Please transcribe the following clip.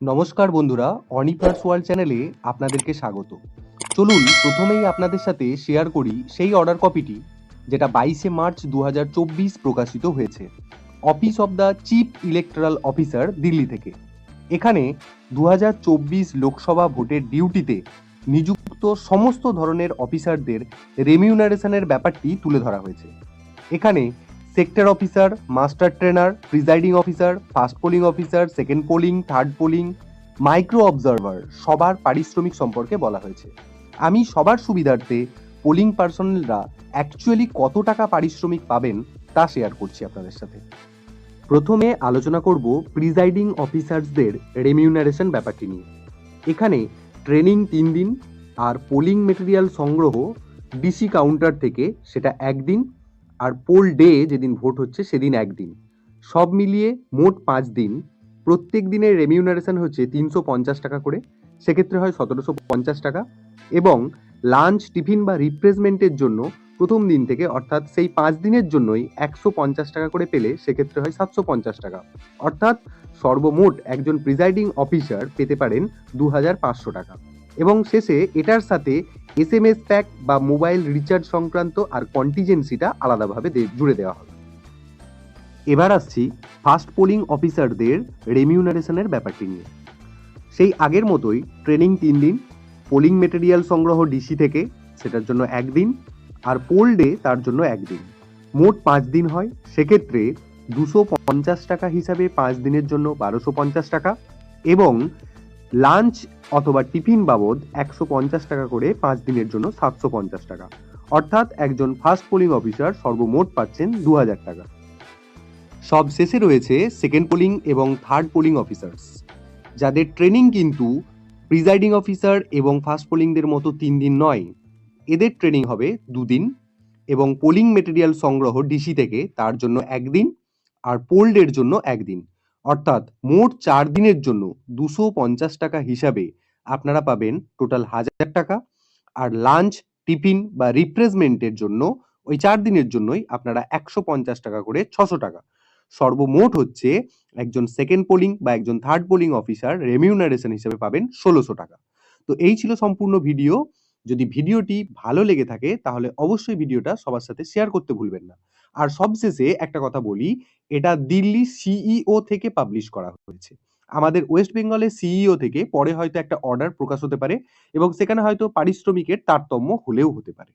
নমস্কার বন্ধুরা, অনিপার্স ওয়ার্ল্ড চ্যানেলে আপনাদেরকে স্বাগত। চলুন প্রথমেই আপনাদের সাথে শেয়ার করি সেই অর্ডার কপিটি যেটা বাইশে মার্চ দু হাজার চব্বিশ প্রকাশিত হয়েছে। Office of the chief electoral officer Delhi থেকে। এখানে দু হাজার চব্বিশ লোকসভা ভোটের ডিউটিতে নিযুক্ত সমস্ত ধরনের অফিসারদের রেমিউনারেশনের ব্যাপারটি তুলে ধরা হয়েছে। এখানে sector officer master trainer presiding officer first polling officer second polling third polling micro observer সবার পারিশ্রমিক সম্পর্কে বলা হয়েছে। আমি সবার সুবিধার্থে পোলিং পার্সোনালরা অ্যাকচুয়ালি কত টাকা পারিশ্রমিক পাবেন তা শেয়ার করছি আপনাদের সাথে। প্রথমে আলোচনা করব প্রিজাইডিং অফিসার্সদের রেমিউনারেশন ব্যাপারটি নিয়ে। এখানে ট্রেনিং তিন দিন, আর পোলিং মেটেরিয়াল সংগ্রহ ডিসি কাউন্টার থেকে সেটা একদিন আর পোল ডে যেদিন ভোট হচ্ছে সেদিন একদিন। সব মিলিয়ে মোট পাঁচ দিন। প্রত্যেক দিনের রেমিউনারেশন হচ্ছে তিনশো পঞ্চাশ টাকা করে। সেক্ষেত্রে হয় সতেরোশো পঞ্চাশ টাকা। এবং লাঞ্চ টিফিন বা রিপ্লেসমেন্টের জন্য প্রথম দিন থেকে অর্থাৎ সেই পাঁচ দিনের জন্যই একশো পঞ্চাশ টাকা করে পেলে সেক্ষেত্রে হয় সাতশো পঞ্চাশ টাকা। অর্থাৎ সর্বমোট একজন প্রিজাইডিং অফিসার পেতে পারেন দু হাজার পাঁচশো টাকা। এবং শেষে এটার সাথে এস এম এস প্যাক বা মোবাইল রিচার্জ সংক্রান্ত আর কন্টিজেন্সিটা আলাদাভাবে জুড়ে দেওয়া হবে। এবার আসছি ফাস্ট পোলিং অফিসারদের রেমিউনারেশনের ব্যাপারটি নিয়ে। সেই আগের মতোই ট্রেনিং তিন দিন পোলিং মেটেরিয়াল সংগ্রহ ডিসি থেকে, সেটার জন্য একদিন, আর পোল ডে তার জন্য একদিন। মোট পাঁচ দিন হয়, সেক্ষেত্রে দুশো পঞ্চাশ টাকা হিসাবে পাঁচ দিনের জন্য বারোশো পঞ্চাশ টাকা এবং লাঞ্চ অথবা টিফিন বাবদ একশো পঞ্চাশ টাকা করে পাঁচ দিনের জন্য সাতশো পঞ্চাশ টাকা। অর্থাৎ একজন ফার্স্ট পোলিং অফিসার সর্বমোট পাচ্ছেন দু হাজার টাকা। সব শেষে রয়েছে সেকেন্ড পোলিং এবং থার্ড পোলিং অফিসার্স। যাদের ট্রেনিং কিন্তু প্রিজাইডিং অফিসার এবং ফার্স্ট পোলিংদের মতো তিন দিন নয়। এদের ট্রেনিং হবে দুদিন এবং পোলিং মেটেরিয়াল সংগ্রহ ডিসি থেকে তার জন্য একদিন আর পোল্ডের জন্য একদিন। অর্থাৎ মোট চার দিনের জন্য দুশো পঞ্চাশ টাকা হিসাবে আপনারা পাবেন টোটাল হাজার টাকা। আর লাঞ্চ, টিফিন বা রিপ্লেসমেন্টের জন্য ওই চার দিনের জন্যই আপনারা একশো পঞ্চাশ টাকা করে ছশো টাকা। সর্বমোট হচ্ছে একজন সেকেন্ড পোলিং বা একজন থার্ড পোলিং অফিসার রেমিউনারেশন হিসেবে পাবেন ষোলোশো টাকা। তো এই ছিল সম্পূর্ণ ভিডিও। যদি ভিডিওটি ভালো লেগে থাকে তাহলে অবশ্যই ভিডিওটা সবার সাথে শেয়ার করতে ভুলবেন না। আর সবশেষে একটা কথা বলি, এটা দিল্লি সিইও থেকে পাবলিশ করা হয়েছে। আমাদের ওয়েস্ট বেঙ্গলের সিইও থেকে পরে হয়তো একটা অর্ডার প্রকাশ হতে পারে এবং সেখানে হয়তো পারিশ্রমিকের তারতম্য হলেও হতে পারে।